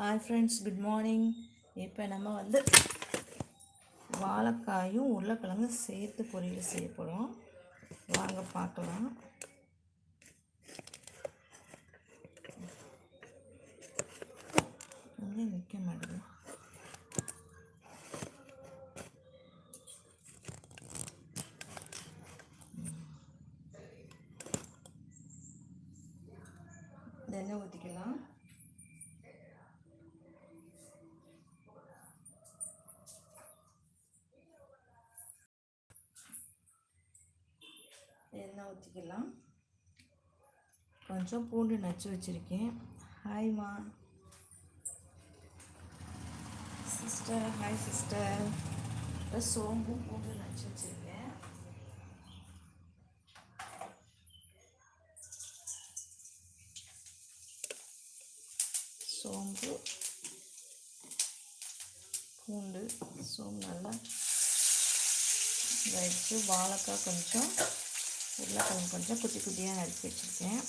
Hi friends good morning இப்போ நம்ம வந்து வாழைக்காயும் உருளைக்கிழங்கு சேர்த்து பொரியல் செய்ய போகிறோம் வாங்க பார்க்கலாம். இங்கே நிற்க மாட்டேங்குது. எண்ணெய் ஊற்றிக்கலாம் எண்ணெய் ஊற்றிக்கலாம் கொஞ்சம் பூண்டு நச்சு வச்சுருக்கேன். ஹாய்மா சிஸ்டர் ஹாய் சிஸ்டர் சோம்பும் பூண்டு நச்சு வச்சுருக்கேன். சோம்பு பூண்டு சோம்பு நல்லா வச்சு வாழைக்காய் கொஞ்சம் உருளைக்கிழங்கு கொஞ்சம் குட்டி குட்டியாக நறுக்கி வச்சுருக்கேன்.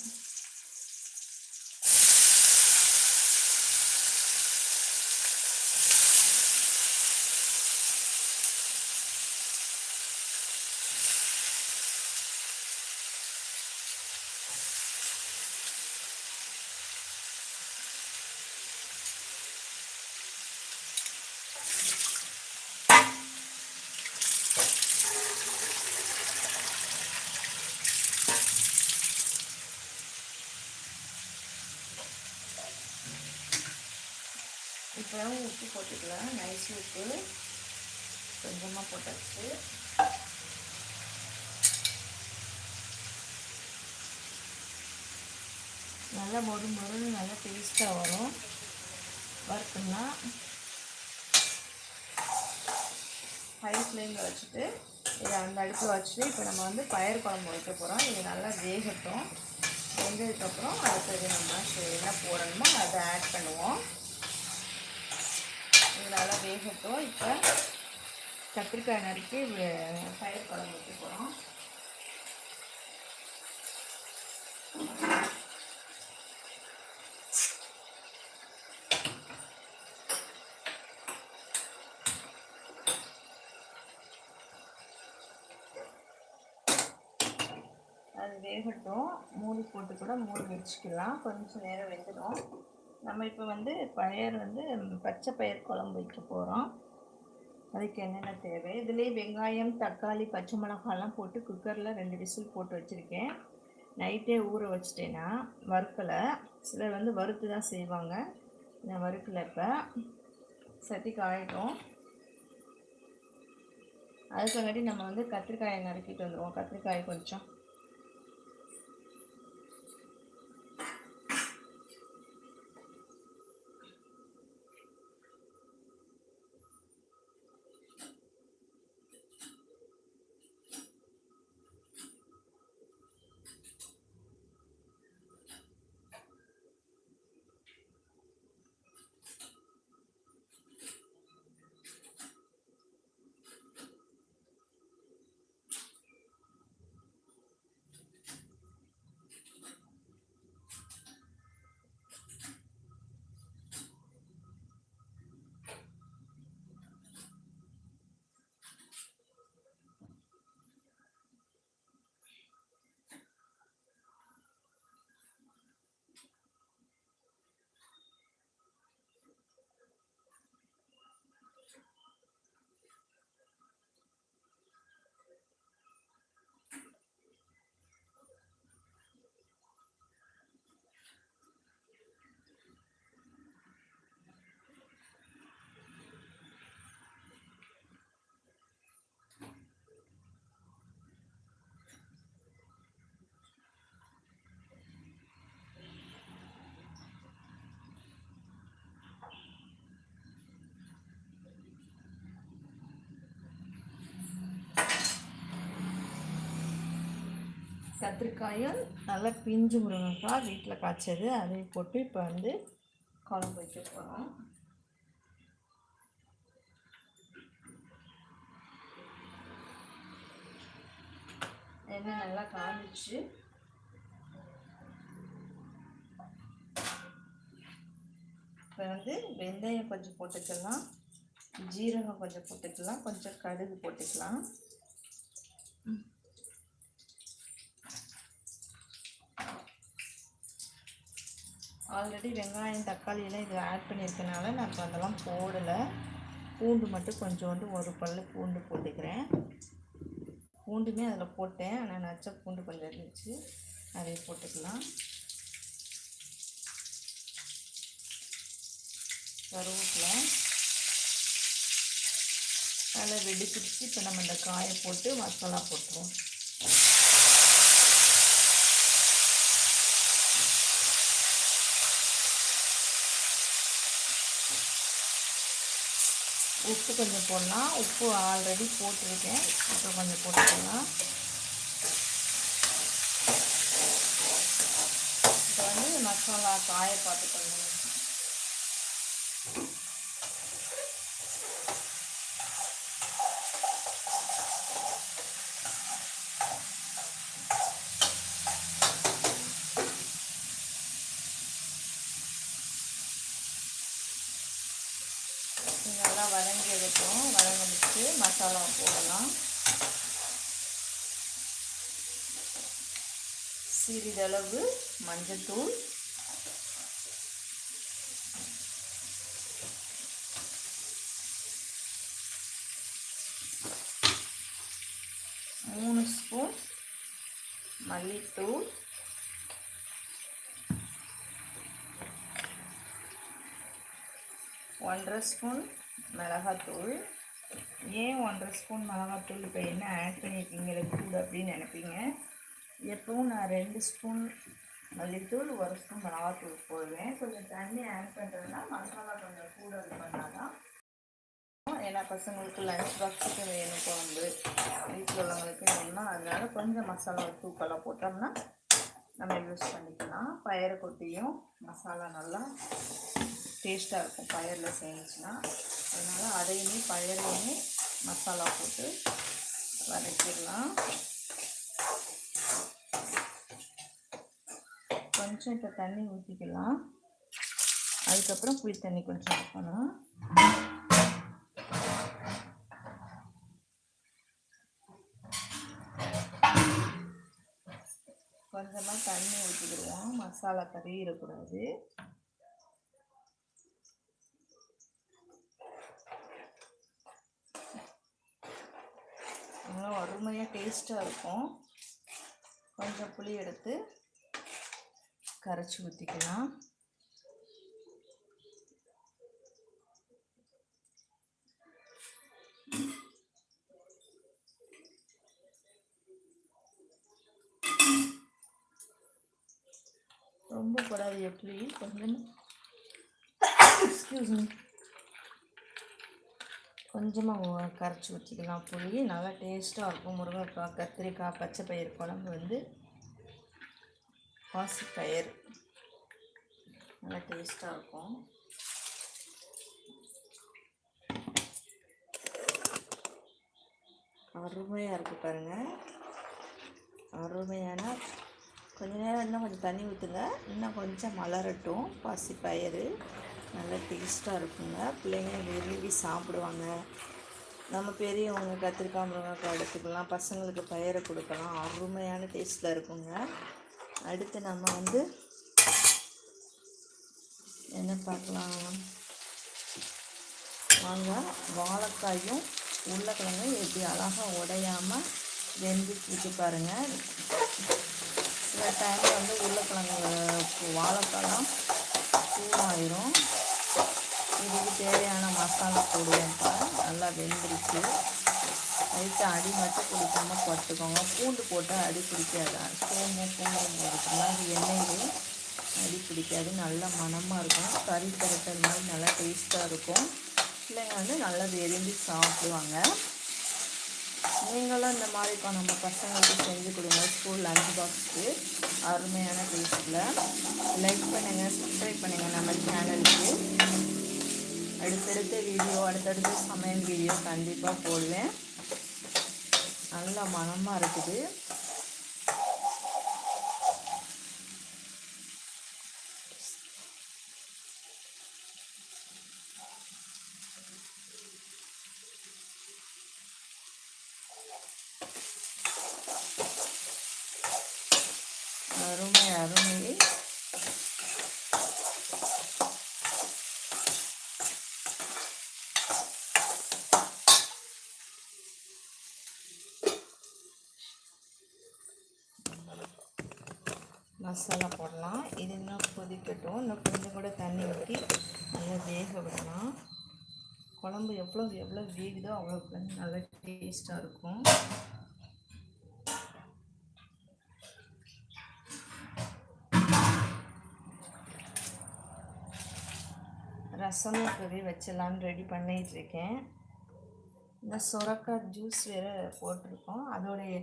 இப்போ உப்பு போட்டுக்கலாம். நைஸ் உப்பு கொஞ்சமாக போட்டாச்சு. நல்லா மொறு மொறுன்னு நல்லா டேஸ்ட்டாக வரும். வறுத்துனா ஹை ஃப்ளேமில் வச்சுட்டு இதை அந்த அடுப்பில் வச்சுட்டு இப்போ நம்ம வந்து பயிர் குழம்பு வைக்க போகிறோம் இது நல்லா வேகட்டும். வெந்ததுக்கப்புறம் அடுத்தது நம்ம என்ன போடணுமோ அதை ஆட் பண்ணுவோம். இது நல்லா வேகட்டும். இப்போ கத்திரிக்காய் நறுக்கி பயிர் குழம்பு வைக்க போகிறோம் அது வேகட்டும். மூடி போட்டு கூட மூடி வச்சுக்கலாம். கொஞ்சம் நேரம் வெந்துடும். நம்ம இப்போ வந்து பயிர் வந்து பச்சை பயிர் குழம்பு வைக்க போகிறோம் அதுக்கு என்னென்ன தேவை? இதுலேயே வெங்காயம் தக்காளி பச்சை மிளகாலாம் போட்டு குக்கரில் ரெண்டு விசில் போட்டு வச்சுருக்கேன். நைட்டே ஊற வச்சிட்டேன்னா வறுக்கலை. சிலர் வந்து வறுத்து தான் செய்வாங்க. நான் வறுக்கலை இப்போ. சட்டி காயட்டும் அதுக்காண்டி நம்ம வந்து கத்திரிக்காயை நறுக்கிட்டு வந்துடுவோம் கத்திரிக்காய் கொஞ்சம் கத்திரிக்காயும் நல்லா பிஞ்சு முருங்கைக்காய் வீட்டில் காய்ச்சது அதையும் போட்டு இப்போ வந்து குழம்பு வைக்க போகிறோம் எண்ணெய் நல்லா காமிச்சு இப்போ வந்து வெந்தயம் கொஞ்சம் போட்டுக்கலாம் ஜீரகம் கொஞ்சம் போட்டுக்கலாம் கொஞ்சம் கடுகு போட்டுக்கலாம். ஆல்ரெடி வெங்காயம் தக்காளி எல்லாம் இதில் ஆட் பண்ணியிருக்கனால நான் இப்போ அதெல்லாம் போடலை. பூண்டு மட்டும் கொஞ்சோண்டு ஒரு பல்லு பூண்டு போட்டுக்கிறேன். பூண்டுமே அதில் போட்டேன். ஆனால் நச்ச பூண்டு கொஞ்சம் இருந்துச்சு. அதை போட்டுக்கலாம். கருவேப்பிலை. நல்லா வெடிப்பிடிச்சு இப்போ நம்ம இந்த காயை போட்டு மசாலா போட்டுருவோம். உப்பு கொஞ்சம் போடலாம். உப்பு ஆல்ரெடி போட்டிருக்கேன். உப்பு கொஞ்சம் போட்டுக்கலாம். இப்போ வந்து மசாலா காய பார்த்துக்கணும் நல்லா வதங்கி மசாலா போடலாம். சிறிதளவு மஞ்சத்தூள். மூணு ஸ்பூன் மல்லித்தூள். ஒன்றரை ஸ்பூன் மிளகாத்தூள். ஏன் ஒன்றரை ஸ்பூன் மிளகாத்தூள் இப்போ என்ன ஆட் பண்ணியிருக்கீங்க கூட அப்படின்னு நினைப்பீங்க. எப்பவும் நான் ரெண்டு ஸ்பூன் மல்லித்தூள் ஒரு ஸ்பூன் மிளகாத்தூள் போடுவேன். கொஞ்சம் தண்ணி ஆட் பண்ணுறதுனா மசாலா கொஞ்சம் கூட இது பண்ணால் தான் ஏன்னா பசங்களுக்கு லஞ்ச் பாக்ஸுக்கு வேணும் குழம்பு. வீட்டில் உள்ளவங்களுக்கு வேணும்னா அதனால கொஞ்சம் மசாலா தூக்கெல்லாம் போட்டோம்னா நம்ம யூஸ் பண்ணிக்கலாம். பயிரை கொட்டியும் மசாலா நல்லா டேஸ்ட்டாக இருக்கும். பயரில் செஞ்சுன்னா அதனால் அதையுமே பயரையுமே மசாலா போட்டு வதக்கிடலாம். கொஞ்சம் இப்போ தண்ணி ஊற்றிக்கலாம் அதுக்கப்புறம் புளி தண்ணி கொஞ்சம் ஊற்றணும் கொஞ்சமாக தண்ணி ஊற்றிக்கிடுவோம் மசாலா கறி இருக்கக்கூடாது. செம்மையாக டேஸ்ட்டாக இருக்கும். கொஞ்சம் புளி எடுத்து கரைச்சி ஊற்றிக்கலாம் ரொம்ப கூடாது எப்படி கொஞ்சம் எக்ஸ்கியூஸ் மீ கொஞ்சமாக கரைச்சி ஊற்றிக்கலாம் புளி நல்லா டேஸ்ட்டாக இருக்கும். முருங்கைக்காய் கத்திரிக்காய் பச்சை பயிர் குழம்பு வந்து பாசிப்பயிர் நல்லா டேஸ்ட்டாக இருக்கும். அருமையாக இருக்குது பாருங்கள் அருமையான கொஞ்ச நேரம் இன்னும் கொஞ்சம் தண்ணி ஊற்றுங்க இன்னும் கொஞ்சம் மலரட்டும். பாசி பயிர் நல்லா டேஸ்ட்டாக இருக்குங்க. பிள்ளைங்க விரும்பி சாப்பிடுவாங்க. நம்ம பெரியவங்க கத்திரிக்காய் முருங்கைக்காய் எடுத்துக்கலாம். பசங்களுக்கு பயிரை கொடுக்கலாம். அருமையான டேஸ்ட்டில் இருக்குங்க. அடுத்து நம்ம வந்து என்ன பார்க்கலாம்? வாங்க. வாழைக்காயும் உருளைக்கிழங்கும் எப்படி அழகாக உடையாமல் வெந்து பாருங்கள் சில டைமில் வந்து உருளைக்கிழங்கு வாழைக்காய்லாம் சூடாயிரும். இதுக்கு தேவையான மசாலா போடுவோம்ப்பா நல்லா வெந்துருச்சு. லைட்டாக அடி மட்டும் பிடிக்காமல் போட்டுக்கோங்க. பூண்டு போட்டால் அடி பிடிக்காது? சோம்பு பூண்டு போட்டுக்கலாம் அது எண்ணெயிலே அடி பிடிக்காது. நல்ல மணமாக இருக்கும். கறி பரட்டல் மாதிரி நல்லா டேஸ்ட்டாக இருக்கும். பிள்ளைங்க வந்து நல்லா விரும்பி சாப்பிடுவாங்க. நீங்களும் இந்த மாதிரி இப்போ நம்ம பசங்களுக்கு செஞ்சு கொடுங்க. ஸ்கூல் லஞ்ச் பாக்ஸுக்கு அருமையான டேஸ்ட்டில் லைக் பண்ணுங்கள் சப்ஸ்கிரைப் பண்ணுங்கள் நம்ம சேனலுக்கு அடுத்தடுத்த வீடியோ அடுத்தடுத்த சமையல் வீடியோ கண்டிப்பாக போடுவேன். நல்ல மனமாக இருக்குது. மசாலா போடலாம். இது இன்னும் கொதிக்கட்டும். இன்னும் கொஞ்சம் கூட தண்ணி ஊற்றி நல்லா வேக விடலாம். குழம்பு எவ்வளோ எவ்வளோ வேகுதோ அவ்வளோ நல்லா டேஸ்ட்டாக இருக்கும். ரசமும் கறி வச்சிடலான்னு ரெடி பண்ணிகிட்டு இருக்கேன். இந்த சுரக்காய் ஜூஸ் வேறு போட்டிருக்கோம். அதோடைய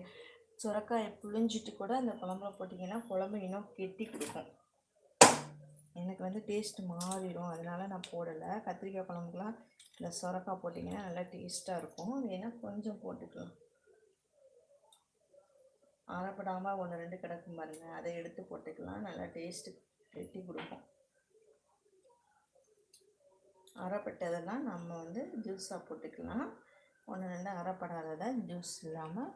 சுரக்காயை புழிஞ்சிட்டு கூட அந்த குழம்புல போட்டிங்கன்னா குழம்பு இன்னும் கெட்டி கொடுக்கும். எனக்கு வந்து டேஸ்ட் மாறிடும். அதனால நான் போடலை. கத்திரிக்காய் குழம்புக்குலாம் இந்த சுரக்காய் போட்டிங்கன்னா நல்லா டேஸ்ட்டாக இருக்கும். வேணால் கொஞ்சம் போட்டுக்கலாம். அரைப்படாமல் ஒன்று ரெண்டு கிடக்கும் பாருங்கள் அதை எடுத்து போட்டுக்கலாம். நல்லா டேஸ்ட்டு கெட்டி கொடுக்கும். அரைப்பட்டதெல்லாம் நம்ம வந்து ஜூஸாக போட்டுக்கலாம். ஒன்று ரெண்டு அரைப்படாததை ஜூஸ் இல்லாமல்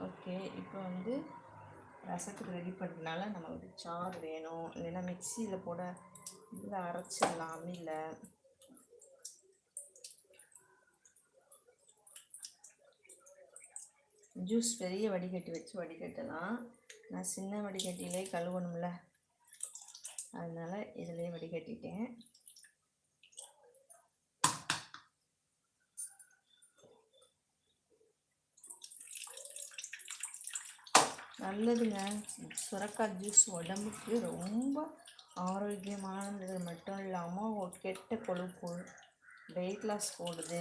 ஓகே இப்போ வந்து ரசத்துக்கு ரெடி பண்ணுறதுனால நம்மளுக்கு சாறு வேணும். இல்லைன்னா மிக்சியில் போட இதில் அரைச்சிடலாம் அம்மியில் ஜூஸ் பெரிய வடிகட்டி வச்சு வடிகட்டலாம். நான் சின்ன வடிகட்டிலே கழுவணும்ல. அதனால் இதிலே வடிகட்டிட்டேன். நல்லதுங்க. சுரக்காய் ஜூஸ் உடம்புக்கு ரொம்ப ஆரோக்கியமானது மட்டும் இல்லாமல் ஒரு கெட்ட கொழுப்பு வெயிட் லாஸ் போடுது.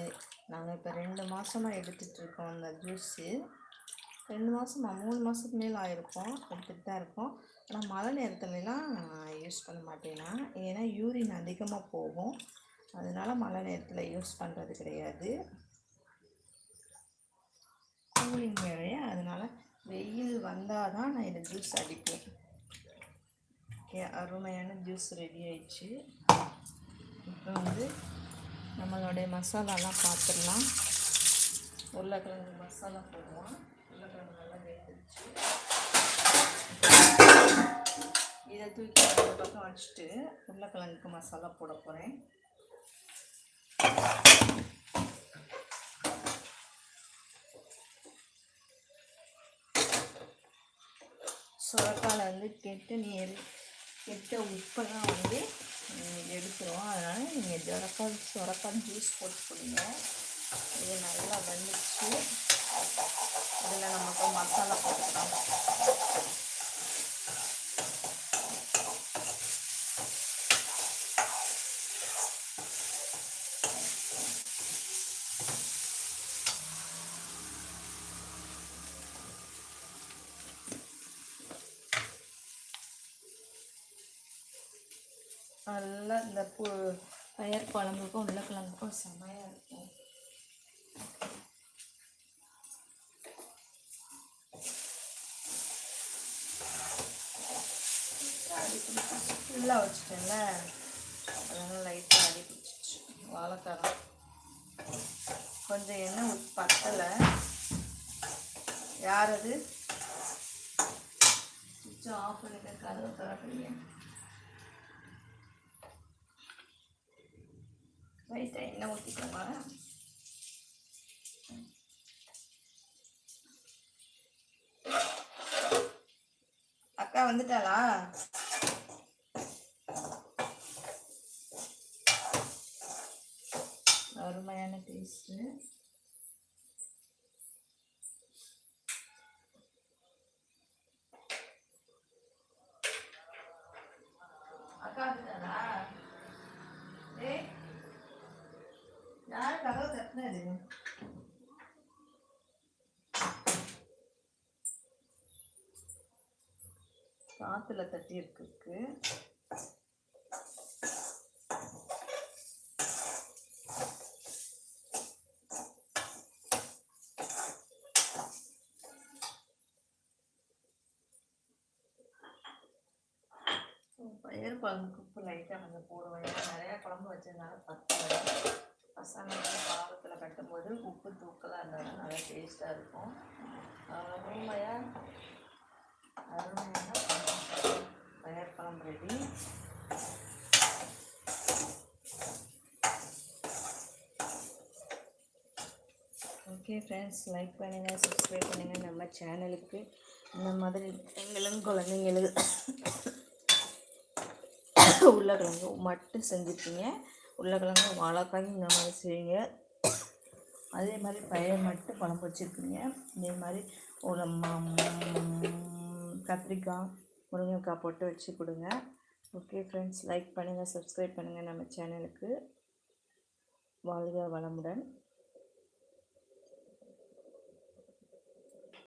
நாங்கள் இப்போ ரெண்டு மாதமாக எடுத்துகிட்ருக்கோம் அந்த ஜூஸு. ரெண்டு மாதமாக மூணு மாதத்துக்கு மேலே ஆயிருக்கும். எடுத்துகிட்டு தான் இருக்கோம். ஆனால் மழை நேரத்துலலாம் யூஸ் பண்ண மாட்டேன்னா ஏன்னா யூரின் அதிகமாக போகும். அதனால் மழை நேரத்தில் யூஸ் பண்ணுறது கிடையாது. வந்தால் தான் நான் இந்த ஜூஸ் அடிப்பேன். ஓகே அருமையான ஜூஸ் ரெடி ஆயிடுச்சு. இப்போ வந்து நம்மளுடைய மசாலாலாம் பார்த்துடலாம். உருளைக்கிழங்கு மசாலா போடுவோம் உருளைக்கிழங்கு நல்லா வேகிடுச்சு. இதை தூக்கி ஒரு பக்கம் வச்சுட்டு உருளைக்கிழங்குக்கு மசாலா போட போகிறேன் சுரக்காயில் வந்து கெட்ட நீர் கெட்ட உப்பெல்லாம் வந்து எடுத்துருவோம். எடுத்துரும் அதனால் நீங்கள் சுரக்காய் சுரக்காய் ஜூஸ் போட்டு கொடுங்க. இது நல்லா வந்துச்சு இதில் நமக்கு மசாலா போட்டுக்கலாம். நல்லா இந்த பூ பயிர் குழம்புக்கும் உருளைக்கிழங்குக்கும் செமையாக இருக்கும். ஃபுல்லாக வச்சுட்டேன்ல. அதனால் லைட்டாக அடி பிடிச்சிச்சு வாழைக்காரம் கொஞ்சம் எண்ணெய் ஊற்றி பத்தலை. யார் அது? சுவிட்ச் ஆஃப் பண்ணிட்டு கதவை திறக்கிறீங்க லைட்டாக எண்ணெய் ஊற்றிக்கோங்க அக்கா வந்துட்டாளா? அருமையான டேஸ்ட்டு அக்கா வந்துட்டாளா ஏய் யார் கதவு தட்டினது காத்துல தட்டி இருக்கு பயிர் குழம்புக்கு உப்பு லைட்டாக கொஞ்சம் போடுவேன். ஏன்னா நிறையா குழம்பு வச்சதுனால பத்து பசங்க வந்து பாவத்தில் கட்டும்போது உப்பு தூக்கலாக இருந்தாலும் நல்லா டேஸ்ட்டாக இருக்கும். அருமையாக அருமையாக பயர் குழம்பு ரெடி ஓகே ஃப்ரெண்ட்ஸ் லைக் பண்ணுங்கள் சப்ஸ்கிரைப் பண்ணுங்கள் நம்ம சேனலுக்கு இந்த மாதிரி எங்களும் குழந்தைங்களுக்கு உருளைக்கிழங்கு மட்டும் செஞ்சுருக்கீங்க. உருளைக்கிழங்கு வாழைக்காயும் இந்த மாதிரி செய்யுங்க. அதே மாதிரி பயிர் மட்டும் குழம்பு வச்சுருக்கீங்க. இதே மாதிரி ஒரு கத்திரிக்காய் முருங்கைக்காய் போட்டு வச்சு கொடுங்க. ஓகே ஃப்ரெண்ட்ஸ் லைக் பண்ணுங்கள் சப்ஸ்கிரைப் பண்ணுங்கள் நம்ம சேனலுக்கு வாழ்க வளமுடன்.